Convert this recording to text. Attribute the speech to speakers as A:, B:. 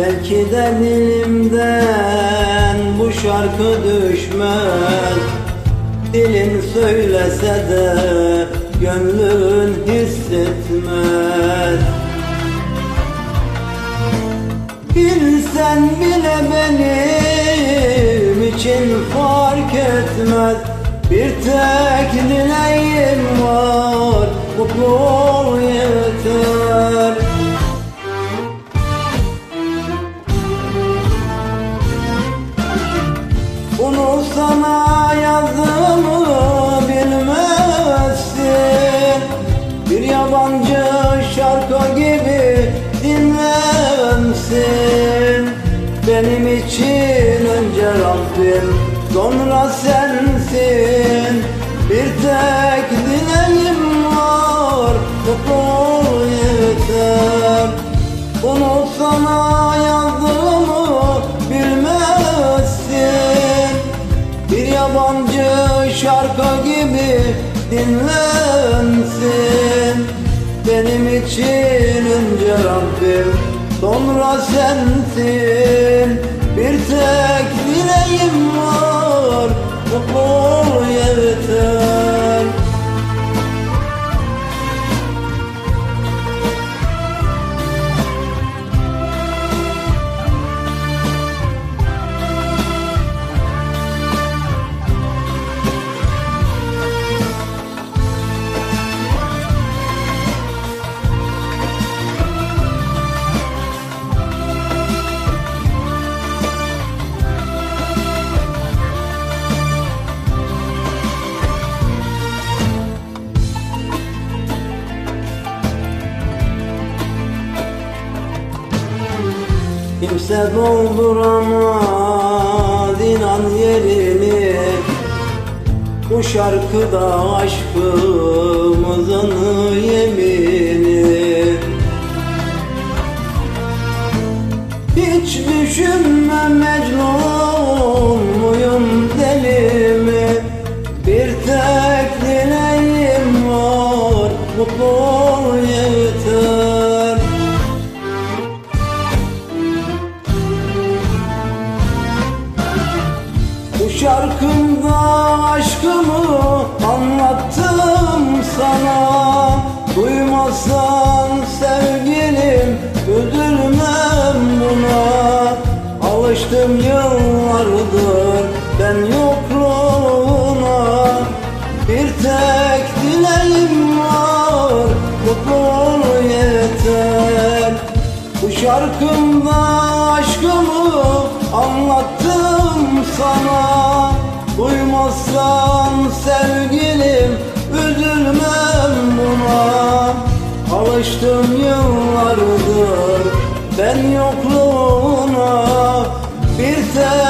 A: Belki de dilimden bu şarkı düşmez. Dilin söylese de gönlün hissetmez. Bilsen bile benim için fark etmez. Bir tek sana yazdığımı bilmezsin. Bir yabancı şarkı gibi dinlemsin Benim için önce Rabbim sonra sensin. Bir tek dileğim var mutlu yeter. Bunu sana yabancı şarkı gibi dinlensin. Benim için önce Rabbim sonra sensin. Bir tek dileğim var mutlu yeter Kimse dolduramaz inan yerini Bu şarkıda aşkımızın yemini Alıştım yıllardır ben yokluğuna. Bir tek dileğim var mutlu ol yeter. Bu şarkımda aşkımı anlattım sana. Duymazsan sevgilim üzülmem buna. Alıştım Bir